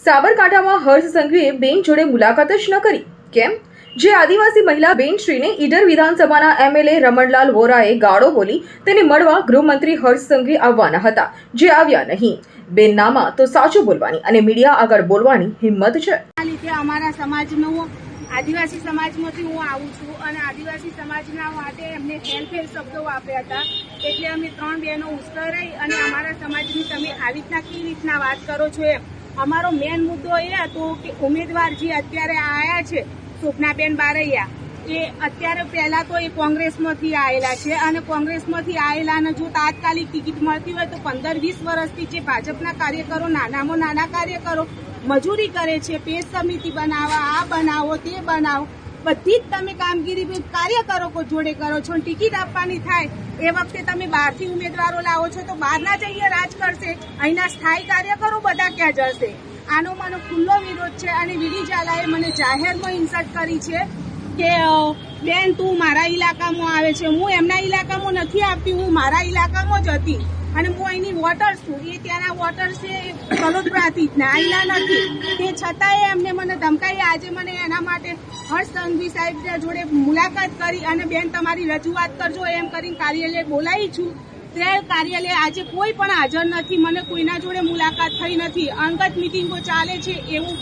સાબરકાંઠામાં હર્ષ સંઘવીએ બેન જોડે મુલાકાત જ ન કરી. કેમ? જે આદિવાસી મહિલા બેનશ્રીને ઈડર વિધાનસભાના એમએલએ રમણલાલ વોરાએ ગાળો બોલી તેને મળવા ગૃહમંત્રી હર્ષ સંઘવી આવવાના હતા. જે આવ્યા નહીં. બેનનામાં તો સાચું બોલવાની અને મીડિયા આગળ બોલવાની હિંમત છે. લીધે અમારા સમાજનો, આદિવાસી સમાજમાંથી હું આવું છું અને આદિવાસી સમાજના માટે એમને હેલફેલ શબ્દો વાપર્યા હતા. એટલે અમે ત્રણ બહેનો રહી અને અમારા સમાજની તમે આવી રીતના કેવી રીતના વાત કરો છો એમ. અમારો મેન મુદ્દો એ હતો કે ઉમેદવાર જે અત્યારે આયા છે, શોભનાબેન બારૈયા, એ અત્યારે પહેલા તો એ કોંગ્રેસમાંથી આવેલા છે અને કોંગ્રેસમાંથી આવેલાને જો તાત્કાલિક ટિકિટ મળતી હોય તો પંદર વીસ વર્ષથી જે ભાજપના કાર્યકરો, નાનામાં નાના કાર્યકરો મજૂરી કરે છે, પેજ સમિતિ બનાવવા આ બનાવો, તે બનાવો બધી જ તમે કામગીરી કાર્યકરો જોડે કરો છો ટિકિટ આપવાની થાય એ વખતે તમે બહારથી ઉમેદવારો લાવો છો તો બહારના જઈએ રાજ કરશે. અહીંના સ્થાયી કાર્યકરો બધા ક્યાં જશે? આનો મને ખુલ્લો વિરોધ છે અને વીડી ઝાલાએ મને જાહેરમાં ઇન્સર્ટ કરી છે કે બેન તું મારા ઇલાકામાં આવે છે. હું એમના ઇલાકામાં નથી આપતી હું મારા ઇલાકામાં જ હતી. અને હું અહીંની વોટર છું. એ ત્યાંના વોટર છે એ કલોદરાથી જ અહીંના નથી. તે છતાંય એમને મને ધમકાવી આજે મને એના માટે હર્ષ સંઘવી સાહેબ જોડે મુલાકાત કરી અને બેન તમારી રજૂઆત કરજો એમ કરીને કાર્યાલય બોલાવી છું. તે કાર્યાલય આજે કોઈ પણ હાજર નથી. મને કોઈના જોડે મુલાકાત થઈ નથી. અંગત મિટિંગો ચાલે છે એવું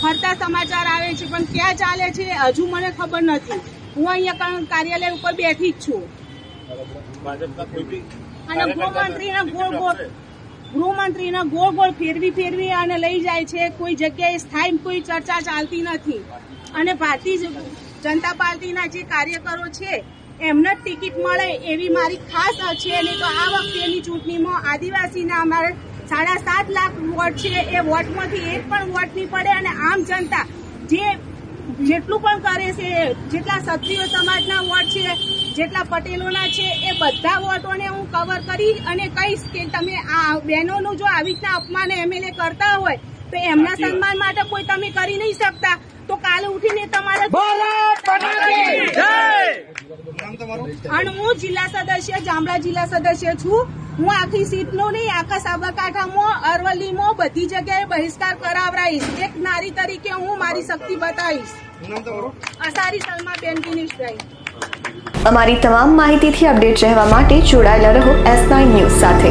ફરતા સમાચાર આવે છે, પણ ક્યાં ચાલે છે હજુ મને ખબર નથી. હું અહીંયા કાર્યાલય ઉપર બેઠી જ છું. કોઈ અને ગૃહમંત્રીના ગોળ ગોળ ગૃહમંત્રીના ગોળ ગોળ ફેરવી ફેરવી અને લઈ જાય છે. કોઈ જગ્યાએ સ્થાયી કોઈ ચર્ચા ચાલતી નથી. અને ભારતીય જનતા પાર્ટીના જે કાર્યકરો છે એમને જ ટિકિટ મળે એવી મારી ખાસ છે. નહીં તો આ વખતેની ચૂંટણીમાં આદિવાસીના અમારે સાડા સાત લાખ વોટ છે. એ વોટમાંથી એક પણ વોટ નહીં પડે અને આમ જનતા જે જેટલું પણ કરે છે જેટલા ક્ષત્રિય સમાજના વોટ છે જેટલા પટેલોના છે એ બધા વોટોને હું કવર કરી અને કહીશ કે તમે આ બહેનોનું જો આવી રીતના અપમાન એમએલએ કરતા હોય તો એમના સન્માન માટે કોઈ તમે કરી નહીં શકતા. તો કાલે ઉઠીને તમારે અને હું જિલ્લા સદસ્ય જામડા જિલ્લા સદસ્ય છું. હું આખી સીટનું નહીં આખા સાબરકાંઠામાં અરવલ્લીમાં બધી જગ્યાએ બહિષ્કાર કરાવરાઈશ એક નારી તરીકે હું મારી શક્તિ બતાવીશ. અસારી સલમા બેન દિનેશભાઈ. અમારી તમામ માહિતીથી અપડેટ રહેવા માટે જોડાયેલા રહો એસ નાઇન ન્યૂઝ સાથે.